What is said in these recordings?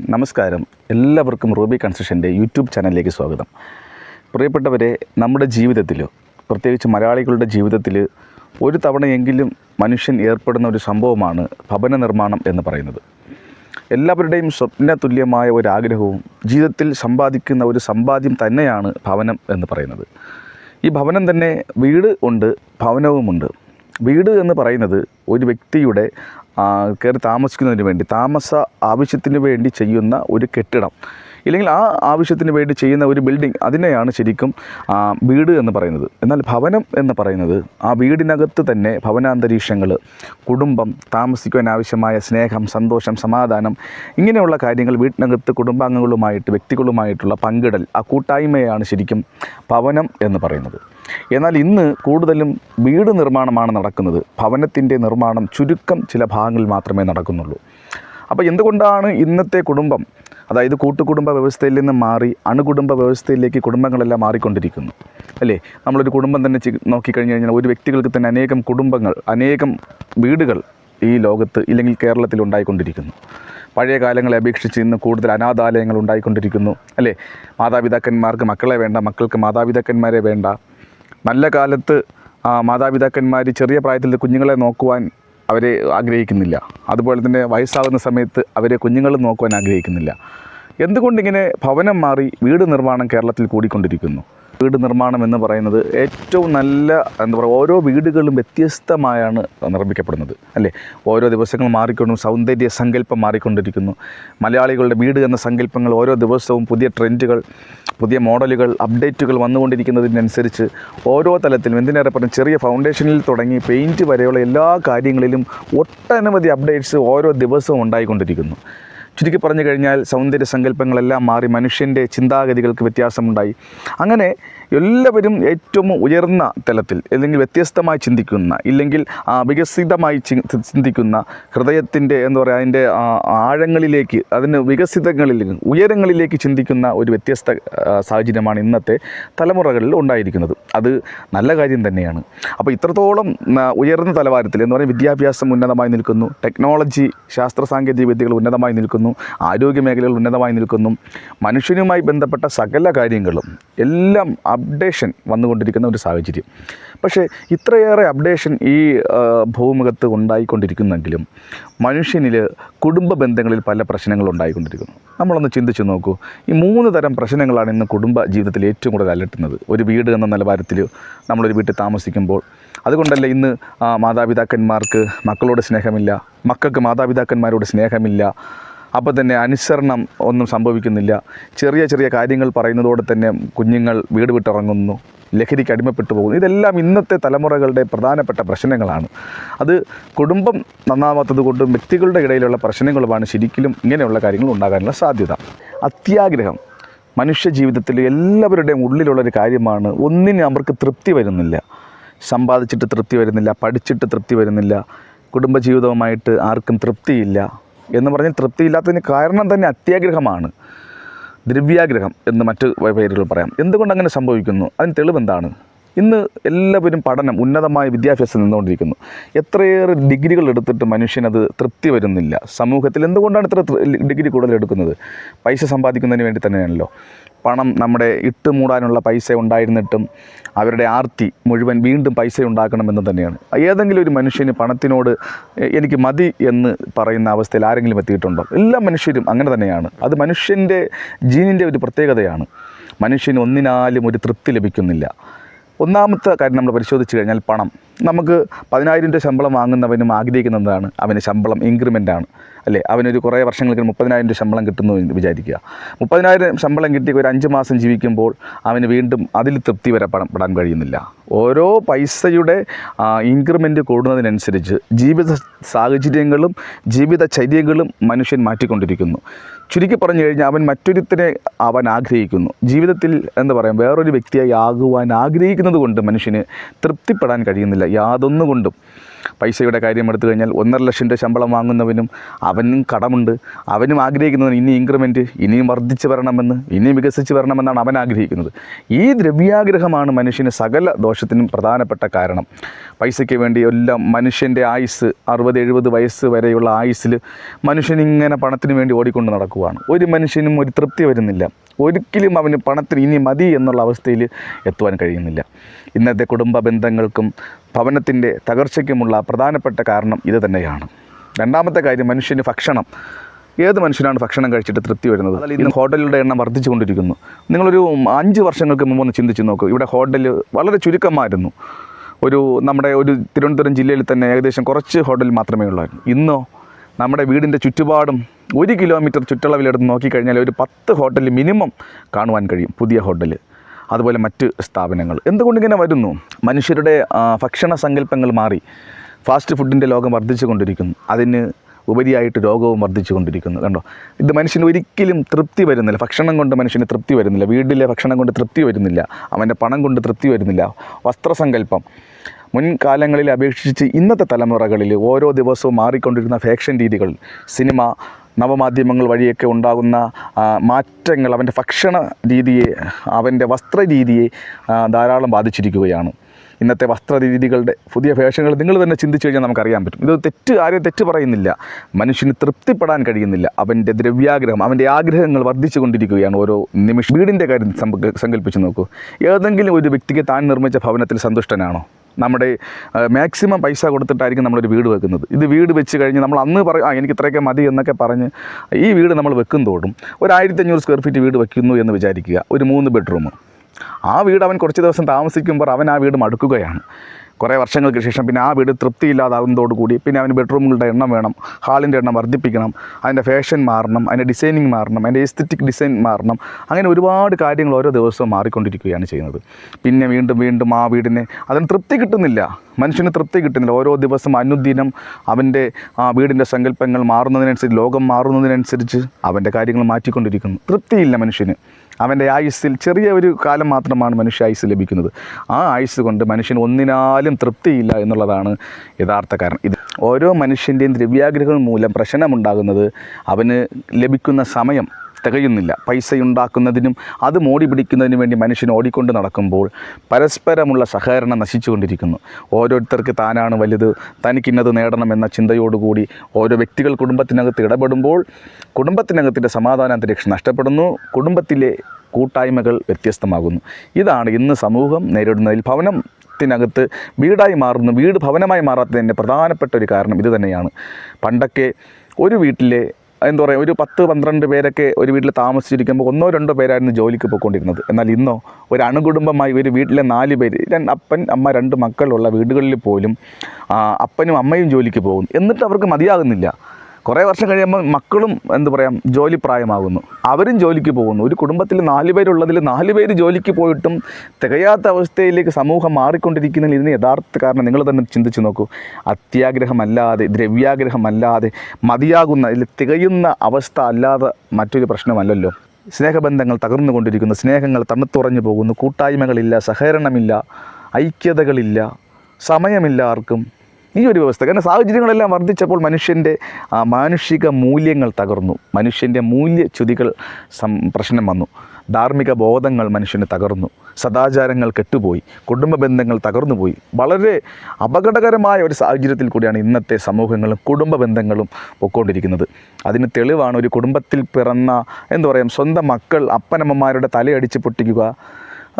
നമസ്കാരം. എല്ലാവർക്കും Ruby കൺസ്ട്രക്ഷന്റെ YouTube ചാനലിലേക്ക് സ്വാഗതം. പ്രിയപ്പെട്ടവരെ നമ്മുടെ ജീവിതത്തിൽ പ്രത്യേകിച്ച് മലയാളികളുടെ ജീവിതത്തിൽ ഒരു തവണയെങ്കിലും മനുഷ്യൻ ഏർപ്പെടുന്ന ഒരു സംഭവമാണ് ഭവന നിർമ്മാണം എന്ന് പറയുന്നത്. എല്ലാവരുടെയും സ്വപ്ന തുല്യമായ ഒരു ആഗ്രഹവും ജീവിതത്തിൽ സമ്പാദിക്കുന്ന ഒരു സമ്പാദ്യം തന്നെയാണ് ഭവനം എന്ന് പറയുന്നത്. ഈ ഭവനം തന്നെ വീട് ഉണ്ട് ഭവനവുമുണ്ട്. വീട് എന്ന് പറയുന്നത് ഒരു വ്യക്തിയുടെ കയറി താമസിക്കുന്നതിന് വേണ്ടി താമസ ആവശ്യത്തിന് വേണ്ടി ചെയ്യുന്ന ഒരു കെട്ടിടം. ഇല്ലെങ്കിൽ ആ ആവശ്യത്തിന് വേണ്ടി ചെയ്യുന്ന ഒരു ബിൽഡിംഗ് അതിനെയാണ് ശരിക്കും വീട് എന്ന് പറയുന്നത്. എന്നാൽ ഭവനം എന്ന് പറയുന്നത് ആ വീടിനകത്ത് തന്നെ ഭവനാന്തരീക്ഷങ്ങൾ കുടുംബം താമസിക്കുവാൻ ആവശ്യമായ സ്നേഹം സന്തോഷം സമാധാനം ഇങ്ങനെയുള്ള കാര്യങ്ങൾ വീട്ടിനകത്ത് കുടുംബാംഗങ്ങളുമായിട്ട് വ്യക്തികളുമായിട്ടുള്ള പങ്കിടൽ ആ കൂട്ടായ്മയാണ് ശരിക്കും ഭവനം എന്ന് പറയുന്നത്. എന്നാൽ ഇന്ന് കൂടുതലും വീട് നിർമ്മാണമാണ് നടക്കുന്നത്. ഭവനത്തിന്റെ നിർമ്മാണം ചുരുക്കം ചില ഭാഗങ്ങളിൽ മാത്രമേ നടക്കുന്നുള്ളൂ. അപ്പോൾ എന്തുകൊണ്ടാണ് ഇന്നത്തെ കുടുംബം അതായത് കൂട്ടുകുടുംബ വ്യവസ്ഥയിൽ നിന്ന് മാറി അണുകുടുംബ വ്യവസ്ഥയിലേക്ക് കുടുംബങ്ങളെല്ലാം മാറിക്കൊണ്ടിരിക്കുന്നു? അല്ലേ? നമ്മളൊരു കുടുംബം തന്നെ നോക്കിക്കഴിഞ്ഞ് കഴിഞ്ഞാൽ ഒരു വ്യക്തികൾക്ക് തന്നെ അനേകം കുടുംബങ്ങൾ അനേകം വീടുകൾ ഈ ലോകത്ത് ഇല്ലെങ്കിൽ കേരളത്തിൽ ഉണ്ടായിക്കൊണ്ടിരിക്കുന്നു. പഴയ കാലങ്ങളെ അപേക്ഷിച്ച് ഇന്ന് കൂടുതൽ അനാഥാലയങ്ങൾ ഉണ്ടായിക്കൊണ്ടിരിക്കുന്നു. അല്ലേ? മാതാപിതാക്കന്മാർക്ക് മക്കളെ വേണ്ട മക്കൾക്ക് മാതാപിതാക്കന്മാരെ വേണ്ട. നല്ല കാലത്ത് മാതാപിതാക്കന്മാർ ചെറിയ പ്രായത്തിൽ കുഞ്ഞുങ്ങളെ നോക്കുവാൻ അവരെ ആഗ്രഹിക്കുന്നില്ല. അതുപോലെ തന്നെ വയസ്സാകുന്ന സമയത്ത് അവരെ കുഞ്ഞുങ്ങൾ നോക്കുവാൻ ആഗ്രഹിക്കുന്നില്ല. എന്തുകൊണ്ടിങ്ങനെ ഭവനം മാറി വീട് നിർമ്മാണം കേരളത്തിൽ കൂടിക്കൊണ്ടിരിക്കുന്നു? വീട് നിർമ്മാണം എന്ന് പറയുന്നത് ഏറ്റവും നല്ല എന്താ പറയുക ഓരോ വീടുകളും വ്യത്യസ്തമായാണ് നിർമ്മിക്കപ്പെടുന്നത് അല്ലേ? ഓരോ ദിവസങ്ങൾ മാറിക്കൊണ്ടും സൗന്ദര്യ സങ്കല്പം മാറിക്കൊണ്ടിരിക്കുന്നു. മലയാളികളുടെ വീട് എന്ന സങ്കല്പങ്ങൾ ഓരോ ദിവസവും പുതിയ ട്രെൻഡുകൾ പുതിയ മോഡലുകൾ അപ്ഡേറ്റുകൾ വന്നുകൊണ്ടിരിക്കുന്നതിനനുസരിച്ച് ഓരോ തലത്തിലും എന്തിനേറെ പറഞ്ഞ ചെറിയ ഫൗണ്ടേഷനിൽ തുടങ്ങി പെയിന്റ് വരെയുള്ള എല്ലാ കാര്യങ്ങളിലും ഒട്ടനവധി അപ്ഡേറ്റ്സ് ഓരോ ദിവസവും ഉണ്ടായിക്കൊണ്ടിരിക്കുന്നു. ചുരുക്കി പറഞ്ഞു കഴിഞ്ഞാൽ സൗന്ദര്യ സങ്കല്പങ്ങളെല്ലാം മാറി മനുഷ്യന്റെ ചിന്താഗതികൾക്ക് വ്യത്യാസമുണ്ടായി. അങ്ങനെ എല്ലാവരും ഏറ്റവും ഉയർന്ന തലത്തിൽ അല്ലെങ്കിൽ വ്യത്യസ്തമായി ചിന്തിക്കുന്ന ഇല്ലെങ്കിൽ വികസിതമായി ചിന്തിക്കുന്ന ഹൃദയത്തിന്റെ എന്താ പറയുക അതിന്റെ ആഴങ്ങളിലേക്ക് അതിന് വികസിതങ്ങളിലേക്ക് ഉയരങ്ങളിലേക്ക് ചിന്തിക്കുന്ന ഒരു വ്യത്യസ്ത സാഹചര്യമാണ് ഇന്നത്തെ തലമുറകളിൽ ഉണ്ടായിരിക്കുന്നത്. അത് നല്ല കാര്യം തന്നെയാണ്. അപ്പോൾ ഇത്രത്തോളം ഉയർന്ന തലവാരത്തിൽ എന്ന് പറയുന്നത് വിദ്യാഭ്യാസം ഉന്നതമായി നിൽക്കുന്നു ടെക്നോളജി ശാസ്ത്ര സാങ്കേതിക വിദ്യകൾ ഉന്നതമായി നിൽക്കുന്നു ആരോഗ്യ മേഖലകൾ ഉന്നതമായി നിൽക്കുന്നു മനുഷ്യനുമായി ബന്ധപ്പെട്ട സകല കാര്യങ്ങളും എല്ലാം അപ്ഡേഷൻ വന്നുകൊണ്ടിരിക്കുന്ന ഒരു സാഹചര്യം. പക്ഷേ ഇത്രയേറെ അപ്ഡേഷൻ ഈ ഭൂമുഖത്ത് ഉണ്ടായിക്കൊണ്ടിരിക്കുന്നെങ്കിലും മനുഷ്യനിൽ കുടുംബ ബന്ധങ്ങളിൽ പല പ്രശ്നങ്ങളും ഉണ്ടായിക്കൊണ്ടിരിക്കുന്നു. നമ്മളൊന്ന് ചിന്തിച്ച് നോക്കൂ. ഈ മൂന്ന് തരം പ്രശ്നങ്ങളാണ് ഇന്ന് കുടുംബ ജീവിതത്തിൽ ഏറ്റവും കൂടുതൽ അലട്ടുന്നത്. ഒരു വീട് എന്ന നിലവാരത്തിൽ നമ്മളൊരു വീട്ടിൽ താമസിക്കുമ്പോൾ അതുകൊണ്ടല്ല ഇന്ന് മാതാപിതാക്കന്മാർക്ക് മക്കളോട് സ്നേഹമില്ല മക്കൾക്ക് മാതാപിതാക്കന്മാരോട് സ്നേഹമില്ല അപ്പോൾ തന്നെ അനുസരണം ഒന്നും സംഭവിക്കുന്നില്ല. ചെറിയ ചെറിയ കാര്യങ്ങൾ പറയുന്നതോടെ തന്നെ കുഞ്ഞുങ്ങൾ വീട് വിട്ടിറങ്ങുന്നു. ലഹരിക്ക് അടിമപ്പെട്ടു പോകുന്നു. ഇതെല്ലാം ഇന്നത്തെ തലമുറകളുടെ പ്രധാനപ്പെട്ട പ്രശ്നങ്ങളാണ്. അത് കുടുംബം നന്നാവാത്തത് കൊണ്ടും വ്യക്തികളുടെ ഇടയിലുള്ള പ്രശ്നങ്ങളുമാണ് ശരിക്കും ഇങ്ങനെയുള്ള കാര്യങ്ങൾ ഉണ്ടാകാനുള്ള സാധ്യത. അത്യാഗ്രഹം. മനുഷ്യ ജീവിതത്തിൽ എല്ലാവരുടെയും ഉള്ളിലുള്ളൊരു കാര്യമാണ് ഒന്നിനും അവർക്ക് തൃപ്തി വരുന്നില്ല. സമ്പാദിച്ചിട്ട് തൃപ്തി വരുന്നില്ല പഠിച്ചിട്ട് തൃപ്തി വരുന്നില്ല കുടുംബജീവിതവുമായിട്ട് ആർക്കും തൃപ്തിയില്ല. എന്ന് പറഞ്ഞാൽ തൃപ്തിയില്ലാത്തതിന് കാരണം തന്നെ അത്യാഗ്രഹമാണ്. ദ്രവ്യാഗ്രഹം എന്ന് മറ്റ് പേരുകൾ പറയാം. എന്തുകൊണ്ട് അങ്ങനെ സംഭവിക്കുന്നു? അതിന് തെളിവെന്താണ് ഇന്ന് എല്ലാവരും പഠനം ഉന്നതമായ വിദ്യാഭ്യാസം നിന്നുകൊണ്ടിരിക്കുന്നു. എത്രയേറെ ഡിഗ്രികൾ എടുത്തിട്ട് മനുഷ്യനത് തൃപ്തി വരുന്നില്ല. സമൂഹത്തിൽ എന്തുകൊണ്ടാണ് ഇത്ര ഡിഗ്രി കൂടുതൽ എടുക്കുന്നത്? പൈസ സമ്പാദിക്കുന്നതിന് വേണ്ടി തന്നെയാണല്ലോ. പണം നമ്മുടെ ഇട്ട് മൂടാനുള്ള പൈസ ഉണ്ടായിരുന്നിട്ടും അവരുടെ ആർത്തി മുഴുവൻ വീണ്ടും പൈസ ഉണ്ടാക്കണമെന്ന് തന്നെയാണ്. ഏതെങ്കിലും ഒരു മനുഷ്യന് പണത്തിനോട് എനിക്ക് മതി എന്ന് പറയുന്ന അവസ്ഥയിൽ ആരെങ്കിലും എത്തിയിട്ടുണ്ടോ? എല്ലാ മനുഷ്യരും അങ്ങനെ തന്നെയാണ്. അത് മനുഷ്യന്റെ ജീനിന്റെ ഒരു പ്രത്യേകതയാണ്. മനുഷ്യന് ഒന്നിനാലും ഒരു തൃപ്തി ലഭിക്കുന്നില്ല. ഒന്നാമത്തെ കാര്യം നമ്മൾ പരിശോധിച്ച് കഴിഞ്ഞാൽ പണം. നമുക്ക് പതിനായിരം രൂപ ശമ്പളം വാങ്ങുന്നവനും ആഗ്രഹിക്കുന്നതാണ് അവന് ശമ്പളം ഇൻക്രിമെന്റ് ആണ്. അല്ലേ? അവനൊരു കുറേ വർഷങ്ങൾക്ക് മുപ്പതിനായിരം രൂപ ശമ്പളം കിട്ടുന്നു എന്ന് വിചാരിക്കുക. മുപ്പതിനായിരം ശമ്പളം കിട്ടി ഒരു അഞ്ച് മാസം ജീവിക്കുമ്പോൾ അവന് വീണ്ടും അതിൽ തൃപ്തി വരപ്പെടാൻ പെടാൻ കഴിയുന്നില്ല. ഓരോ പൈസയുടെ ഇൻക്രിമെന്റ് കൂടുന്നതിനനുസരിച്ച് ജീവിത സാഹചര്യങ്ങളും ജീവിതചര്യകളും മനുഷ്യൻ മാറ്റിക്കൊണ്ടിരിക്കുന്നു. ചുരുക്കി പറഞ്ഞു കഴിഞ്ഞാൽ അവൻ മറ്റൊരുത്തിനെ അവൻ ആഗ്രഹിക്കുന്നു. ജീവിതത്തിൽ എന്താ പറയുക വേറൊരു വ്യക്തിയായി ആകുവാൻ ആഗ്രഹിക്കുന്നത് കൊണ്ട് മനുഷ്യന് തൃപ്തിപ്പെടാൻ കഴിയുന്നില്ല യാതൊന്നുകൊണ്ടും. പൈസയുടെ കാര്യം എടുത്തു കഴിഞ്ഞാൽ ഒന്നര ലക്ഷം രൂപ ശമ്പളം വാങ്ങുന്നവനും അവനും കടമുണ്ട്. അവനും ആഗ്രഹിക്കുന്നതിന് ഇനി ഇൻക്രിമെന്റ് ഇനിയും വർദ്ധിച്ച് വരണമെന്ന് ഇനിയും വികസിച്ച് വരണമെന്നാണ് അവൻ ആഗ്രഹിക്കുന്നത്. ഈ ദ്രവ്യാഗ്രഹമാണ് മനുഷ്യന് സകല ദോഷത്തിനും പ്രധാനപ്പെട്ട കാരണം. പൈസയ്ക്ക് വേണ്ടി എല്ലാം മനുഷ്യന്റെ ആയുസ് അറുപത് എഴുപത് വയസ്സ് വരെയുള്ള ആയുസ്സിൽ മനുഷ്യനിങ്ങനെ പണത്തിന് വേണ്ടി ഓടിക്കൊണ്ട് നടക്കുവാണ്. ഒരു മനുഷ്യനും ഒരു തൃപ്തി വരുന്നില്ല. ഒരിക്കലും അവന് പണത്തിന് ഇനി മതി എന്നുള്ള അവസ്ഥയിൽ എത്തുവാൻ കഴിയുന്നില്ല. ഇന്നത്തെ കുടുംബ ബന്ധങ്ങൾക്കും ഭവനത്തിന്റെ തകർച്ചയ്ക്കുമുള്ള പ്രധാനപ്പെട്ട കാരണം ഇത് തന്നെയാണ്. രണ്ടാമത്തെ കാര്യം മനുഷ്യന് ഭക്ഷണം. ഏത് മനുഷ്യനാണ് ഭക്ഷണം കഴിച്ചിട്ട് തൃപ്തി വരുന്നത്? ഇന്ന് ഹോട്ടലുകളുടെ എണ്ണം വർദ്ധിച്ചുകൊണ്ടിരിക്കുന്നു നിങ്ങളൊരു അഞ്ച് വർഷങ്ങൾക്ക് മുമ്പ് ഒന്ന് ചിന്തിച്ച് നോക്കൂ. ഇവിടെ ഹോട്ടൽ വളരെ ചുരുക്കമായിരുന്നു. ഒരു നമ്മുടെ ഒരു തിരുവനന്തപുരം ജില്ലയിൽ തന്നെ ഏകദേശം കുറച്ച് ഹോട്ടൽ മാത്രമേ ഉള്ളായിരുന്നു. ഇന്നോ നമ്മുടെ വീടിന്റെ ചുറ്റുപാടും ഒരു കിലോമീറ്റർ ചുറ്റളവിലെടുത്ത് നോക്കിക്കഴിഞ്ഞാൽ ഒരു പത്ത് ഹോട്ടൽ മിനിമം കാണുവാൻ കഴിയും പുതിയ ഹോട്ടൽ അതുപോലെ മറ്റ് സ്ഥാപനങ്ങൾ. എന്തുകൊണ്ടിങ്ങനെ വരുന്നു? മനുഷ്യരുടെ ഭക്ഷണ സങ്കല്പങ്ങൾ മാറി. ഫാസ്റ്റ് ഫുഡിന്റെ ലോകം വർദ്ധിച്ചു കൊണ്ടിരിക്കുന്നു അതിന് ഉപരിയായിട്ട് രോഗവും വർദ്ധിച്ചു കൊണ്ടിരിക്കുന്നു കണ്ടോ? ഇത് മനുഷ്യന് ഒരിക്കലും തൃപ്തി വരുന്നില്ല. ഭക്ഷണം കൊണ്ട് മനുഷ്യന് തൃപ്തി വരുന്നില്ല. വീട്ടിലെ ഭക്ഷണം കൊണ്ട് തൃപ്തി വരുന്നില്ല. അവന്റെ പണം കൊണ്ട് തൃപ്തി വരുന്നില്ല. വസ്ത്രസങ്കല്പം. മുൻകാലങ്ങളിൽ അപേക്ഷിച്ച് ഇന്നത്തെ തലമുറകളിൽ ഓരോ ദിവസവും മാറിക്കൊണ്ടിരുന്ന ഫാഷൻ രീതികൾ സിനിമ നവമാധ്യമങ്ങൾ വഴിയൊക്കെ ഉണ്ടാകുന്ന മാറ്റങ്ങൾ അവന്റെ ഭക്ഷണ രീതിയെ അവന്റെ വസ്ത്രരീതിയെ ധാരാളം ബാധിച്ചിരിക്കുകയാണ്. ഇന്നത്തെ വസ്ത്രരീതികളുടെ പുതിയ ഫാഷനുകൾ നിങ്ങൾ തന്നെ ചിന്തിച്ചു കഴിഞ്ഞാൽ നമുക്കറിയാൻ പറ്റും. ഇത് തെറ്റ് ആരെയും തെറ്റ് പറയുന്നില്ല. മനുഷ്യന് തൃപ്തിപ്പെടാൻ കഴിയുന്നില്ല. അവന്റെ ദ്രവ്യാഗ്രഹം അവന്റെ ആഗ്രഹങ്ങൾ വർദ്ധിച്ചു കൊണ്ടിരിക്കുകയാണ് ഓരോ നിമിഷം വീടിന്റെ കാര്യം സങ്കല്പിച്ച് നോക്കൂ. ഏതെങ്കിലും ഒരു വ്യക്തിക്ക് താൻ നിർമ്മിച്ച ഭവനത്തിൽ സന്തുഷ്ടനാണോ? നമ്മുടെ മാക്സിമം പൈസ കൊടുത്തിട്ടായിരിക്കും നമ്മളൊരു വീട് വെക്കുന്നത്. ഇത് വീട് വെച്ച് കഴിഞ്ഞ് നമ്മൾ അന്ന് പറയും ആ എനിക്ക് ഇത്രയൊക്കെ മതി എന്നൊക്കെ പറഞ്ഞ് ഈ വീട് നമ്മൾ വെക്കും തോടും ഒരു ആയിരത്തി അഞ്ഞൂറ് സ്ക്വയർ ഫീറ്റ് വീട് വെക്കുന്നു എന്ന് വിചാരിക്കുക ഒരു മൂന്ന് ബെഡ്റൂം ആ വീട് അവൻ കുറച്ച് ദിവസം താമസിക്കുമ്പോൾ അവൻ ആ വീട് മടുക്കുകയാണ്. കുറേ വർഷങ്ങൾക്ക് ശേഷം പിന്നെ ആ വീട് തൃപ്തിയില്ലാതാവുന്നതോടുകൂടി പിന്നെ അവന് ബെഡ്റൂമുകളുടെ എണ്ണം വേണം ഹാളിന്റെ എണ്ണം വർദ്ധിപ്പിക്കണം അതിന്റെ ഫാഷൻ മാറണം അതിന്റെ ഡിസൈനിങ് മാറണം അതിന്റെ എസ്തറ്റിക് ഡിസൈൻ മാറണം അങ്ങനെ ഒരുപാട് കാര്യങ്ങൾ ഓരോ ദിവസവും മാറിക്കൊണ്ടിരിക്കുകയാണ് ചെയ്യുന്നത്. പിന്നെ വീണ്ടും വീണ്ടും ആ വീടിനെ അതിന് തൃപ്തി കിട്ടുന്നില്ല മനുഷ്യന് തൃപ്തി കിട്ടുന്നില്ല. ഓരോ ദിവസം അനുദിനം അവന്റെ ആ വീടിന്റെ സങ്കല്പങ്ങൾ മാറുന്നതിനനുസരിച്ച് ലോകം മാറുന്നതിനനുസരിച്ച് അവന്റെ കാര്യങ്ങൾ മാറ്റിക്കൊണ്ടിരിക്കുന്നു. തൃപ്തിയില്ല മനുഷ്യന്. അവന്റെ ആയുസ്സിൽ ചെറിയ ഒരു കാലം മാത്രമാണ് മനുഷ്യ ആയുസ് ലഭിക്കുന്നത്. ആ ആയുസ് കൊണ്ട് മനുഷ്യൻ ഒന്നിനാലും തൃപ്തിയില്ല എന്നുള്ളതാണ് യഥാർത്ഥ കാരണം. ഇത് ഓരോ മനുഷ്യന്റെയും ദ്രവ്യാഗ്രഹം മൂലം പ്രശ്നമുണ്ടാകുന്നത് അവന് ലഭിക്കുന്ന സമയം തികയുന്നില്ല. പൈസയുണ്ടാക്കുന്നതിനും അത് മോടി പിടിക്കുന്നതിനും വേണ്ടി മനുഷ്യൻ ഓടിക്കൊണ്ട് നടക്കുമ്പോൾ പരസ്പരമുള്ള സഹകരണം നശിച്ചുകൊണ്ടിരിക്കുന്നു. ഓരോരുത്തർക്ക് താനാണ് വലുത് തനിക്കിന്നത് നേടണമെന്ന ചിന്തയോടുകൂടി ഓരോ വ്യക്തികൾ കുടുംബത്തിനകത്ത് ഇടപെടുമ്പോൾ കുടുംബത്തിനകത്തിന്റെ സമാധാന അന്തരീക്ഷം നഷ്ടപ്പെടുന്നു കുടുംബത്തിലെ കൂട്ടായ്മകൾ വ്യത്യസ്തമാകുന്നു. ഇതാണ് ഇന്ന് സമൂഹം നേരിടുന്നതിൽ ഭവനം ത്തിനകത്ത് വീടായി മാറുന്നു വീട് ഭവനമായി മാറാത്തതിന്റെ പ്രധാനപ്പെട്ട ഒരു കാരണം ഇത് തന്നെയാണ് പണ്ടൊക്കെ ഒരു വീട്ടിലെ എന്താ പറയുക ഒരു പത്ത് പന്ത്രണ്ട് പേരൊക്കെ ഒരു വീട്ടിൽ താമസിച്ചിരിക്കുമ്പോൾ ഒന്നോ രണ്ടോ പേരായിരുന്നു ജോലിക്ക് പോയിക്കൊണ്ടിരുന്നത്. എന്നാൽ ഇന്നോ ഒരു അണുകുടുംബമായി ഒരു വീട്ടിലെ നാല് പേര് അപ്പൻ അമ്മ രണ്ട് മക്കളുള്ള വീടുകളിൽ പോലും അപ്പനും അമ്മയും ജോലിക്ക് പോകും എന്നിട്ട് അവർക്ക് മതിയാകുന്നില്ല. കുറേ വർഷം കഴിയുമ്പോൾ മക്കളും എന്ത് പറയാം ജോലി പ്രായമാകുന്നു. അവരും ജോലിക്ക് പോകുന്നു. ഒരു കുടുംബത്തിൽ നാല് പേരുള്ളതിൽ നാല് പേര് ജോലിക്ക് പോയിട്ടും തികയാത്ത അവസ്ഥയിലേക്ക് സമൂഹം മാറിക്കൊണ്ടിരിക്കുന്നതിൽ ഇതിന് യഥാർത്ഥ കാരണം നിങ്ങൾ തന്നെ ചിന്തിച്ച് നോക്കൂ. അത്യാഗ്രഹമല്ലാതെ ദ്രവ്യാഗ്രഹമല്ലാതെ മതിയാകുന്ന ഇതിൽ തികയുന്ന അവസ്ഥ അല്ലാതെ മറ്റൊരു പ്രശ്നമല്ലല്ലോ. സ്നേഹബന്ധങ്ങൾ തകർന്നുകൊണ്ടിരിക്കുന്നു സ്നേഹങ്ങൾ തണുത്തുറഞ്ഞു പോകുന്നു കൂട്ടായ്മകളില്ല സഹകരണമില്ല ഐക്യതകളില്ല സമയമില്ല ആർക്കും. ഈ ഒരു വ്യവസ്ഥ. കാരണം സാഹചര്യങ്ങളെല്ലാം വർദ്ധിച്ചപ്പോൾ മനുഷ്യന്റെ മാനുഷിക മൂല്യങ്ങൾ തകർന്നു. മനുഷ്യന്റെ മൂല്യച്യുതികൾ സം പ്രശ്നം വന്നു. ധാർമ്മിക ബോധങ്ങൾ മനുഷ്യന് തകർന്നു. സദാചാരങ്ങൾ കെട്ടുപോയി. കുടുംബ ബന്ധങ്ങൾ തകർന്നുപോയി. വളരെ അപകടകരമായ ഒരു സാഹചര്യത്തിൽ കൂടിയാണ് ഇന്നത്തെ സമൂഹങ്ങളും കുടുംബ ബന്ധങ്ങളും പൊക്കോണ്ടിരിക്കുന്നത്. അതിന് തെളിവാണ് ഒരു കുടുംബത്തിൽ പിറന്ന എന്താ പറയുക സ്വന്തം മക്കൾ അപ്പനമ്മമാരുടെ തലയടിച്ച് പൊട്ടിക്കുക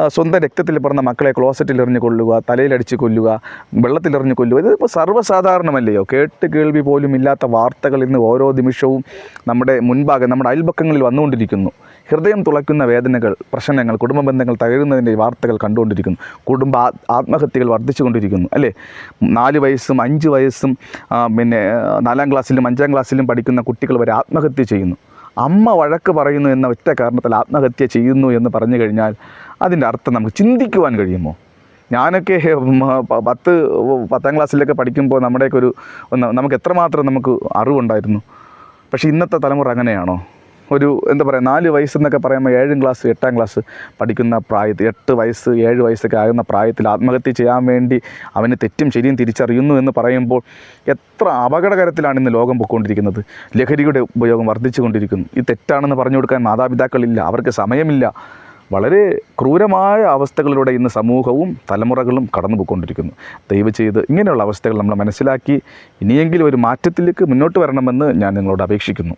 സ്വന്തം രക്തത്തിൽ പറഞ്ഞ മക്കളെ ക്ലോസറ്റിൽ എറിഞ്ഞ് കൊല്ലുക തലയിലടിച്ച് കൊല്ലുക വെള്ളത്തിലെറിഞ്ഞ് കൊല്ലുക. ഇതിപ്പോൾ സർവസാധാരണമല്ലയോ? കേട്ട് കേൾവി പോലും ഇല്ലാത്ത വാർത്തകൾ ഇന്ന് ഓരോ നിമിഷവും നമ്മുടെ മുൻപാകെ നമ്മുടെ അയൽപക്കങ്ങളിൽ വന്നുകൊണ്ടിരിക്കുന്നു. ഹൃദയം തുളയ്ക്കുന്ന വേദനകൾ പ്രശ്നങ്ങൾ കുടുംബ ബന്ധങ്ങൾ തകരുന്നതിന്റെ വാർത്തകൾ കണ്ടുകൊണ്ടിരിക്കുന്നു. കുടുംബ ആത്മഹത്യകൾ വർദ്ധിച്ചുകൊണ്ടിരിക്കുന്നു അല്ലേ? നാല് വയസ്സും അഞ്ച് വയസ്സും പിന്നെ നാലാം ക്ലാസ്സിലും അഞ്ചാം ക്ലാസ്സിലും പഠിക്കുന്ന കുട്ടികൾ വരെ ആത്മഹത്യ ചെയ്യുന്നു. അമ്മ വഴക്ക് പറയുന്നു എന്ന ഒറ്റ കാരണത്തിൽ ആത്മഹത്യ ചെയ്യുന്നു എന്ന് പറഞ്ഞു കഴിഞ്ഞാൽ അതിന്റെ അർത്ഥം നമുക്ക് ചിന്തിക്കുവാൻ കഴിയുമോ? ഞാനൊക്കെ പത്ത് പത്താം ക്ലാസ്സിലൊക്കെ പഠിക്കുമ്പോൾ നമ്മുടെയൊക്കെ ഒരു നമുക്ക് എത്രമാത്രം നമുക്ക് അറിവുണ്ടായിരുന്നു? പക്ഷേ ഇന്നത്തെ തലമുറ അങ്ങനെയാണോ? ഒരു എന്താ പറയുക നാല് വയസ്സെന്നൊക്കെ പറയുമ്പോൾ ഏഴും ക്ലാസ് എട്ടാം ക്ലാസ് പഠിക്കുന്ന പ്രായത്തിൽ എട്ട് വയസ്സ് ഏഴ് വയസ്സൊക്കെ ആകുന്ന പ്രായത്തിൽ ആത്മഹത്യ ചെയ്യാൻ വേണ്ടി അവന് തെറ്റും ശരിയും തിരിച്ചറിയുന്നു എന്ന് പറയുമ്പോൾ എത്ര അപകടകരത്തിലാണ് ഇന്ന് ലോകം പൊയ്ക്കൊണ്ടിരിക്കുന്നത്. ലഹരിയുടെ ഉപയോഗം വർദ്ധിച്ചു കൊണ്ടിരിക്കുന്നു ഇത് തെറ്റാണെന്ന് പറഞ്ഞു കൊടുക്കാൻ മാതാപിതാക്കളില്ല. അവർക്ക് സമയമില്ല. വളരെ ക്രൂരമായ അവസ്ഥകളിലൂടെ ഇന്ന് സമൂഹവും തലമുറകളും കടന്നു പോയിക്കൊണ്ടിരിക്കുന്നു ദയവ് ചെയ്ത് ഇങ്ങനെയുള്ള അവസ്ഥകൾ നമ്മൾ മനസ്സിലാക്കി ഇനിയെങ്കിലും ഒരു മാറ്റത്തിലേക്ക് മുന്നോട്ട് വരണമെന്ന് ഞാൻ നിങ്ങളോട് അപേക്ഷിക്കുന്നു.